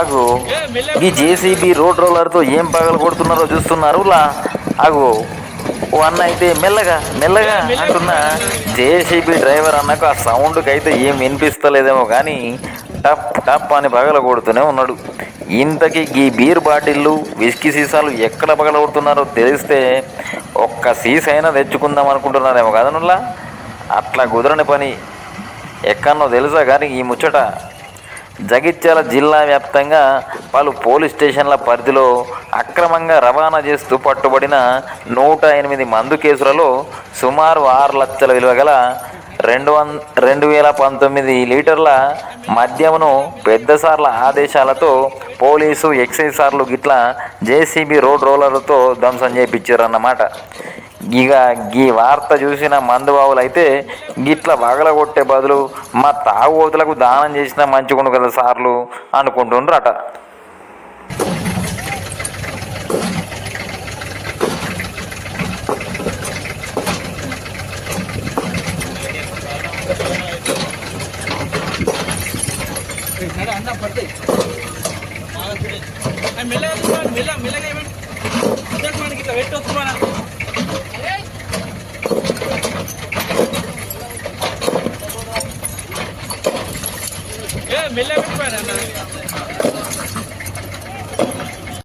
అగు ఈ JCB road రోలర్తో ఏం పగలు కొడుతున్నారో చూస్తున్నారు లా అగు ఓ అన్న అయితే మెల్లగా మెల్లగా అంటున్న జేసీబీ డ్రైవర్ అన్నకు ఆ సౌండ్కి అయితే ఏం వినిపిస్తలేదేమో కానీ టప్ టప్ అని పగల కొడుతూనే ఉన్నాడు. ఇంతకీ ఈ బీర్ బాటిళ్ళు విస్కీ సీసాలు ఎక్కడ పగల కొడుతున్నారో తెలిస్తే ఒక్క సీసైనా అయినా తెచ్చుకుందాం అనుకుంటున్నారేమో కదనుల్లా అట్లా కుదరని పని ఎక్కడో తెలుసా కానీ ఈ ముచ్చట? జగిత్యాల జిల్లా వ్యాప్తంగా పలు పోలీస్ స్టేషన్ల పరిధిలో అక్రమంగా రవాణా చేస్తూ పట్టుబడిన నూట ఎనిమిది మందు కేసులలో సుమారు ఆరు లక్షల విలువ గల రెండు వన్ రెండు వేల పంతొమ్మిది లీటర్ల మద్యమును పెద్దసార్ల ఆదేశాలతో పోలీసు ఎక్సైజ్ సార్లు గిట్ల జేసీబీ రోడ్ రోలర్లతో ధ్వంసం చేయించారన్నమాట ఇక ఈ వార్త చూసిన మందుబాబులు అయితే గిట్ల పగలగొట్టే బదులు మా తాగుబోతులకు దానం చేసినా మంచిగుండు కదా సార్లు అనుకుంటుండ్రట. అట మెల్లగా మెల్ల మెల్లగా. i'm gonna let